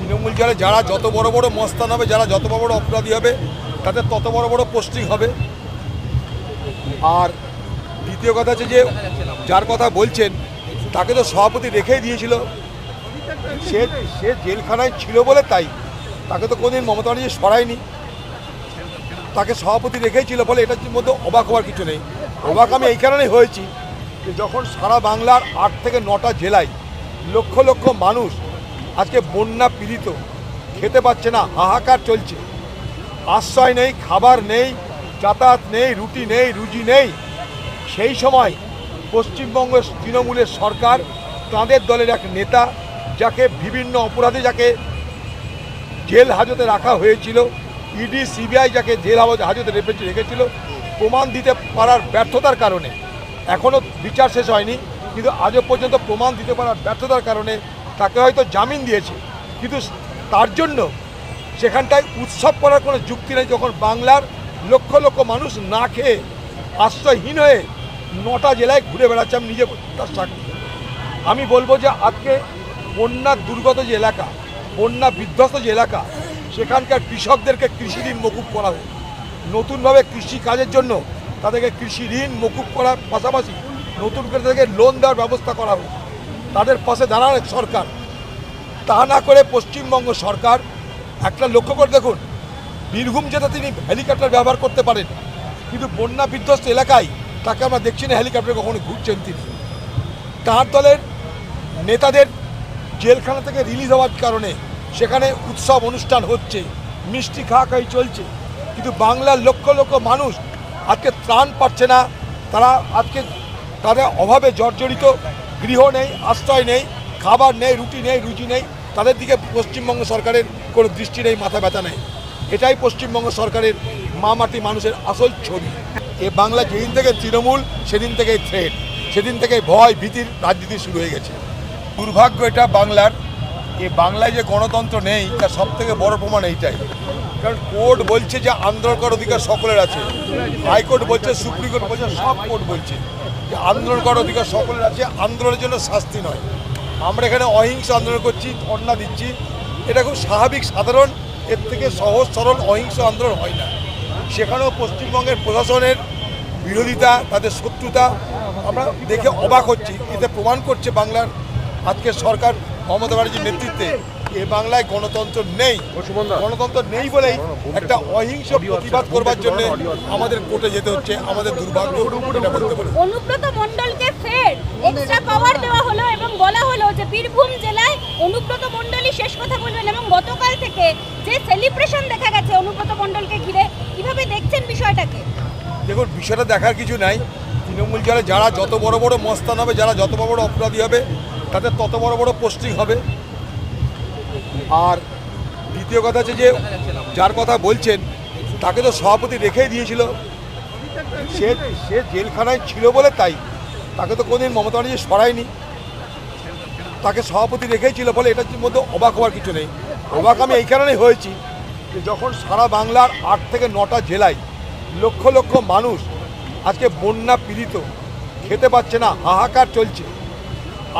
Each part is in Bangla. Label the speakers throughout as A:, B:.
A: তৃণমূল যারা যারা যত বড় বড় মস্তান হবে, যারা যত বড় বড় অপরাধী হবে, তাদের তত বড় বড় পোস্টিং হবে। আর দ্বিতীয় কথা হচ্ছে যে, যার কথা বলছেন, তাকে তো সভাপতি রেখেই দিয়েছিল। সে সে জেলখানায় ছিল বলে তাই। তাকে তো কোনোদিন মমতা ব্যানার্জি সরায়নি। তাকে সভাপতি রেখেই ছিল বলে এটার মধ্যে অবাক হওয়ার কিছু নেই। অবাক আমি এই কারণেই হয়েছি যে, যখন সারা বাংলার আট থেকে নটা জেলায় লক্ষ লক্ষ মানুষ আজকে বন্যা পীড়িত, খেতে পাচ্ছে না, হাহাকার চলছে। আশ্রয় নেই, খাবার নেই, যাতায়াত নেই, রুটি নেই, রুজি নেই। সেই সময় পশ্চিমবঙ্গের তৃণমূলের সরকার, তাঁদের দলের এক নেতা, যাকে বিভিন্ন অপরাধে যাকে জেল হাজতে রাখা হয়েছিল, ইডি, সিবিআই যাকে জেল হাজতে রেখেছে রেখেছিল, প্রমাণ দিতে পারার ব্যর্থতার কারণে। এখনও বিচার শেষ হয়নি, কিন্তু আজও পর্যন্ত প্রমাণ দিতে পারার ব্যর্থতার কারণে তাকে হয়তো জামিন দিয়েছে। কিন্তু তার জন্য সেখানটায় উৎসব করার কোনো যুক্তি নেই যখন বাংলার লক্ষ লক্ষ মানুষ না খেয়ে আশ্রয়হীন হয়ে নটা জেলায় ঘুরে বেড়াচ্ছে আমি নিজে তার সাক্ষী। আমি বলব যে আজকে বন্যা দুর্গত যে এলাকা, বন্যা বিধ্বস্ত যে এলাকা, সেখানকার কৃষকদেরকে কৃষি ঋণ মকুব করা হোক। নতুনভাবে কৃষি কাজের জন্য তাদেরকে কৃষি ঋণ মকুব করার পাশাপাশি নতুন করে তাদেরকে লোন দেওয়ার ব্যবস্থা করা হোক। তাদের পাশে দাঁড়ানো সরকার। তা না করে পশ্চিমবঙ্গ সরকার, একটা লক্ষ্য করে দেখুন, বীরভূম যেটা তিনি হেলিকপ্টার ব্যবহার করতে পারেন, কিন্তু বন্যা বিধ্বস্ত এলাকায় তাকে আমরা দেখছি না হেলিকপ্টার কখনো ঘুরছেন তিনি। তার দলের নেতাদের জেলখানা থেকে রিলিজ হওয়ার কারণে সেখানে উৎসব অনুষ্ঠান হচ্ছে, মিষ্টি খাওয়া খাই চলছে, কিন্তু বাংলার লক্ষ লক্ষ মানুষ আজকে ত্রাণ পাচ্ছে না, তারা আজকে তাদের অভাবে জর্জরিত গৃহ নেই, আশ্রয় নেই, খাবার নেই, রুটি নেই রুচি নেই, তাদের দিকে পশ্চিমবঙ্গ সরকারের কোনো দৃষ্টি নেই, মাথা ব্যথা নেই। এটাই পশ্চিমবঙ্গ সরকারের মা মাটি মানুষের আসল ছবি। এ বাংলা যেদিন থেকে তৃণমূল, সেদিন থেকেই থ্রেট সেদিন থেকে ভয়, ভীতির রাজনীতি শুরু হয়ে গেছে। দুর্ভাগ্য এটা বাংলার, এ বাংলায় যে গণতন্ত্র নেই, তার সব থেকে বড় প্রমাণ এইটাই। কারণ কোর্ট বলছে যে আন্দোলন করার অধিকার সকলের আছে, হাইকোর্ট বলছে, সুপ্রিম কোর্ট বলছে, সব কোর্ট বলছে। আন্দোলন করার অধিকার সকলের আছে আন্দোলনের জন্য শাস্তি নয়। আমরা এখানে অহিংস আন্দোলন করছি, ধর্ণা দিচ্ছি। এটা খুব স্বাভাবিক, সাধারণ, এর থেকে সহজ, সরল অহিংস আন্দোলন হয় না। সেখানেও পশ্চিমবঙ্গের প্রশাসনের বিরোধিতা, তাদের শত্রুতা, আমরা দেখে অবাক হচ্ছি। এতে প্রমাণ করছে বাংলার আজকের সরকার, মমতা ব্যানার্জির নেতৃত্বে। এ বাংলায় গণতন্ত্র নেই। গণতন্ত্র নেই বলেই একটা অহিংস প্রতিবাদ করবার জন্য আমাদের কোর্টে যেতে হচ্ছে আমাদের দুর্ভাগ্য এটা বলতে পারি
B: অনুব্রত মণ্ডলকে ফের এক্সট্রা পাওয়ার দেওয়া হলো এবং বলা হলো যে বীরভূম জেলায় অনুব্রত মণ্ডলই শেষ কথা বলবেন এবং গতকাল থেকে যে সেলিব্রেশন দেখা গেছে অনুব্রত মণ্ডলকে ঘিরে কীভাবে দেখছেন বিষয়টাকে?
A: দেখুন বিষয়টা দেখার কিছু নাই। তৃণমূল যারা যারা যত বড় বড় মস্তান হবে যারা যত বড় বড় অপরাধী হবে তাদের তত বড় বড় পোস্টিং হবে। আর দ্বিতীয় কথা হচ্ছে যে যার কথা বলছেন, তাকে তো সভাপতি রেখেই দিয়েছিল। সে সে জেলখানায় ছিল বলে তাই। তাকে তো কোনোদিন মমতা ব্যানার্জি সরায়নি। তাকে সভাপতি রেখেই ছিল বলে এটার মধ্যে অবাক হওয়ার কিছু নেই। অবাক আমি এই কারণেই হয়েছি যে যখন সারা বাংলার আট থেকে নটা জেলায় লক্ষ লক্ষ মানুষ আজকে বন্যা পীড়িত, খেতে পাচ্ছে না, হাহাকার চলছে,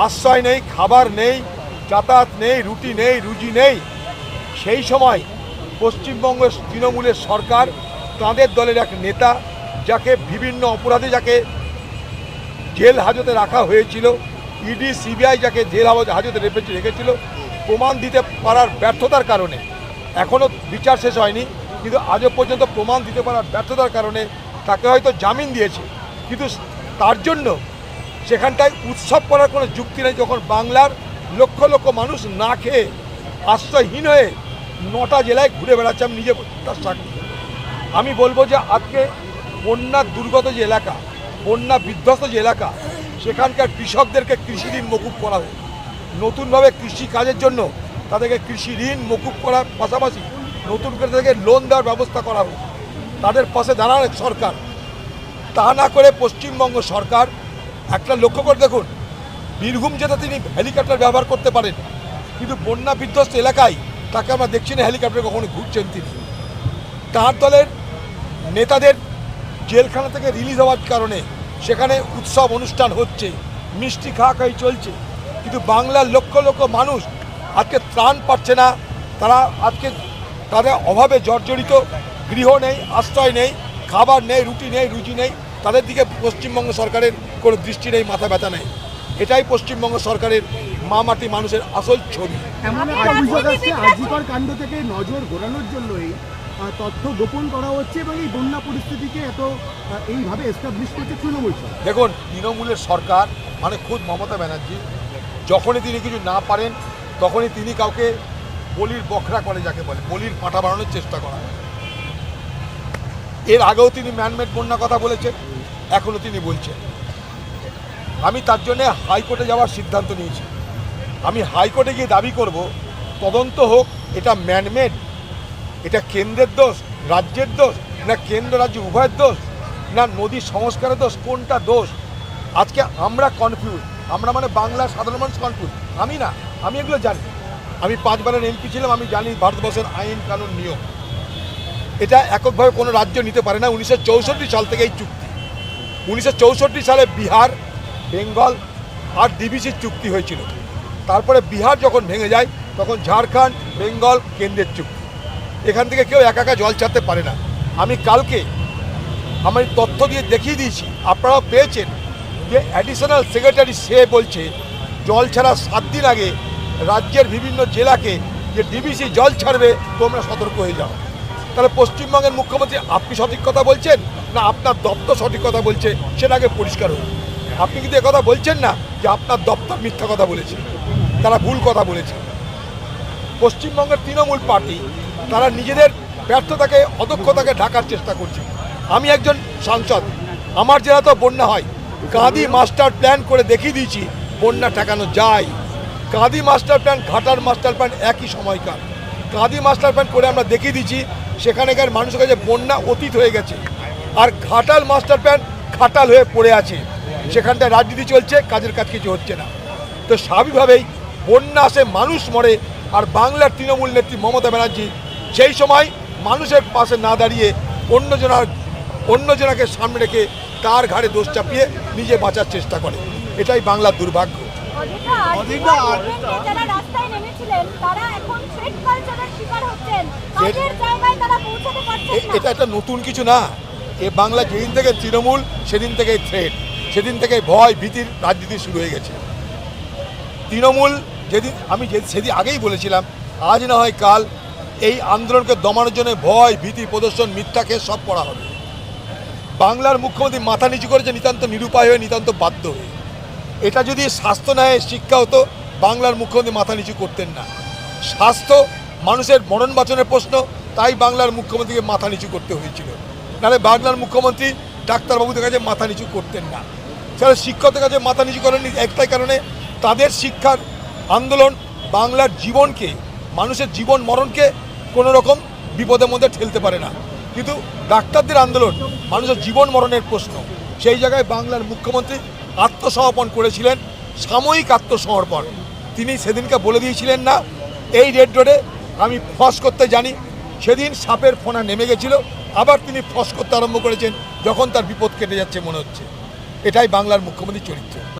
A: আশ্রয় নেই, খাবার নেই যাতায়াত নেই, রুটি নেই, রুজি নেই। সেই সময় পশ্চিমবঙ্গের তৃণমূলের সরকার, তাঁদের দলের এক নেতা, যাকে বিভিন্ন অপরাধে যাকে জেল হাজতে রাখা হয়েছিল, ইডি, সিবিআই যাকে জেল হাজতে রেখেছে রেখেছিল, প্রমাণ দিতে পারার ব্যর্থতার কারণে। এখনও বিচার শেষ হয়নি, কিন্তু আজও পর্যন্ত প্রমাণ দিতে পারার ব্যর্থতার কারণে তাকে হয়তো জামিন দিয়েছে। কিন্তু তার জন্য সেখানটায় উৎসব করার কোনো যুক্তি নেই, যখন বাংলার লক্ষ লক্ষ মানুষ না খেয়ে আশ্রয়হীন হয়ে নটা জেলায় ঘুরে বেড়াচ্ছে আমি নিজে তার সাক্ষী। আমি বলব যে আজকে বন্যা দুর্গত যে এলাকা, বন্যা বিধ্বস্ত যে এলাকা, সেখানকার কৃষকদেরকে কৃষি ঋণ মকুব করা হোক। নতুনভাবে কৃষি কাজের জন্য তাদেরকে কৃষি ঋণ মকুব করার পাশাপাশি নতুন করে তাদেরকে লোন দেওয়ার ব্যবস্থা করা হোক। তাদের পাশে দাঁড়ানো সরকার। তা না করে পশ্চিমবঙ্গ সরকার একটা লক্ষ্য করে দেখুন বীরভূম যেটা তিনি হেলিকপ্টার ব্যবহার করতে পারেন। কিন্তু বন্যা বিধ্বস্ত এলাকায় তাকে আমরা দেখছি না, হেলিকপ্টার কখনো ঘুরছেন তিনি। তার দলের নেতাদের জেলখানা থেকে রিলিজ হওয়ার কারণে সেখানে উৎসব অনুষ্ঠান হচ্ছে, মিষ্টি খাওয়া খাই চলছে। কিন্তু বাংলার লক্ষ লক্ষ মানুষ আজকে ত্রাণ পাচ্ছে না। তারা আজকে তাদের অভাবে জর্জরিত, গৃহ নেই, আশ্রয় নেই, খাবার নেই, রুটি নেই, রুজি নেই। তাদের দিকে পশ্চিমবঙ্গ সরকারের কোনো দৃষ্টি নেই, মাথা ব্যথা নেই। এটাই পশ্চিমবঙ্গ সরকারের মা মাটি মানুষের আসল ছবি।
C: আজিকর কাণ্ড থেকে নজর ঘোরানোর তথ্য গোপন করা হচ্ছে এবং এই বন্যা পরিস্থিতিকে এত এইভাবে এস্টাবলিশ করছে তৃণমূল সরকার।
A: দেখুন তৃণমূলের সরকার মানে খুদ মমতা ব্যানার্জি যখনই তিনি কিছু না পারেন তখনই তিনি কাউকে বলির বখরা করে যাকে বলে বলির পাঁঠা বাড়ানোর চেষ্টা করা। এর আগেও তিনি ম্যানমেড বন্যা কথা বলেছেন এখনও তিনি বলছেন। আমি তার জন্যে হাইকোর্টে যাওয়ার সিদ্ধান্ত নিয়েছি। আমি হাইকোর্টে গিয়ে দাবি করব, তদন্ত হোক, এটা ম্যানমেড, এটা কেন্দ্রের দোষ, রাজ্যের দোষ, না কেন্দ্র রাজ্য উভয়ের দোষ, না নদী সংস্কারের দোষ, কোনটা দোষ? আজকে আমরা কনফিউজ আমরা মানে বাংলার সাধারণ মানুষ কনফিউজ আমি না, আমি এগুলো জানি। আমি পাঁচবারের এমপি ছিলাম, আমি জানি ভারতবর্ষের আইন কানুন নিয়ম। এটা এককভাবে কোনো রাজ্য নিতে পারে না। উনিশশো চৌষট্টি সাল থেকে এই চুক্তি। উনিশশো চৌষট্টি সালে বিহার বেঙ্গল আর ডিবিসির চুক্তি হয়েছিল। তারপরে বিহার যখন ভেঙে যায়, তখন ঝাড়খণ্ড, বেঙ্গল কেন্দ্রের চুক্তি। এখান থেকে কেউ একা একা জল ছাড়তে পারে না। আমি কালকে আমি তথ্য দিয়ে দেখিয়ে দিয়েছি। আপনারাও পেয়েছেন যে অ্যাডিশনাল সেক্রেটারি সে বলছে, জল ছাড়া সাত দিন আগে রাজ্যের বিভিন্ন জেলাকে যে ডিবিসি জল ছাড়বে, তোমরা সতর্ক হয়ে যাও। তাহলে পশ্চিমবঙ্গের মুখ্যমন্ত্রী আপনি সঠিক কথা বলছেন না আপনার দপ্তর সঠিক কথা বলছে, সেটা আগে পরিষ্কার হোক আপনি কিন্তু কথা বলছেন না যে আপনার দপ্তর মিথ্যা কথা বলেছে। তারা ভুল কথা বলেছে। পশ্চিমবঙ্গের তৃণমূল পার্টি, তারা নিজেদের ব্যর্থতাকে, অদক্ষতাকে ঢাকার চেষ্টা করছে। আমি একজন সাংসদ। আমার জেলা তো বন্যা হয়। কাঁদি মাস্টার প্ল্যান করে দেখিয়ে দিয়েছি, বন্যা ঠেকানো যায়। কাঁদি মাস্টার প্ল্যান, ঘাটার মাস্টার প্ল্যান একই সময়কার। কাঁদি মাস্টার প্ল্যান করে আমরা দেখিয়ে দিয়েছি, সেখানেকার মানুষের কাছে বন্যা অতীত হয়ে গেছে। আর ঘাটাল মাস্টার প্ল্যান খাটাল হয়ে পড়ে আছে। সেখানটায় রাজনীতি চলছে কাজের কাজ কিছু হচ্ছে না। তো স্বাভাবিকভাবেই বন্যা আসে মানুষ মরে আর বাংলার তৃণমূল নেত্রী মমতা ব্যানার্জি সেই সময় মানুষের পাশে না দাঁড়িয়ে অন্যজনার অন্যজনাকে সামনে রেখে তার ঘাড়ে দোষ চাপিয়ে নিজে বাঁচার চেষ্টা করে। এটাই বাংলার দুর্ভাগ্য।
B: অধিকা
C: অধিকা
B: অধিকা যারা রাস্তায় নেমেছিলেন তারা এখন থ্রেট কালচারের শিকার হচ্ছেন। কাজের জায়গায় তারা পৌঁছাতে পারছেন
A: এ-
B: না।
A: এটা একটা নতুন কিছু না। এ বাংলা যেদিন থেকে তৃণমূল সেদিন থেকে থ্রেট সেদিন থেকে ভয়, ভীতির রাজনীতি শুরু হয়ে গেছে। তৃণমূল যেদিন, আমি যে সেদিন আগেই বলেছিলাম, আজ না হয় কাল এই আন্দোলনকে দমানোর জন্য ভয়, ভীতি, প্রদর্শন, মিথ্যাকে সব করা হবে। বাংলার মুখ্যমন্ত্রী মাথা নিচু করেছে নিতান্ত নিরুপায় হয়ে, নিতান্ত বাধ্য হয়ে। এটা যদি স্বাস্থ্য ন্যায় শিক্ষা হতো বাংলার মুখ্যমন্ত্রী মাথা নিচু করতেন না। স্বাস্থ্য মানুষের মরণ বাঁচনের প্রশ্ন, তাই বাংলার মুখ্যমন্ত্রীকে মাথা নিচু করতে হয়েছিল। নাহলে বাংলার মুখ্যমন্ত্রী ডাক্তারবাবুদের কাছে মাথা নিচু করতেন না। সেটা শিক্ষকদের কাছে মাথা নিচু করেন একটাই কারণে তাদের শিক্ষার আন্দোলন বাংলার জীবনকে, মানুষের জীবন মরণকে কোনো রকম বিপদের মধ্যে ঠেলতে পারে না। কিন্তু ডাক্তারদের আন্দোলন মানুষের জীবন মরণের প্রশ্ন। সেই জায়গায় বাংলার মুখ্যমন্ত্রী আত্মসমর্পণ করেছিলেন, সাময়িক আত্মসমর্পণ। তিনি সেদিনকে বলে দিয়েছিলেন না, এই রেড রোডে আমি ফস করতে জানি। সেদিন সাপের ফোনা নেমে গেছিল, আবার তিনি ফস করতে আরম্ভ করেছেন, যখন তার বিপদ কেটে যাচ্ছে মনে হচ্ছে। এটাই বাংলার মুখ্যমন্ত্রীর চরিত্র।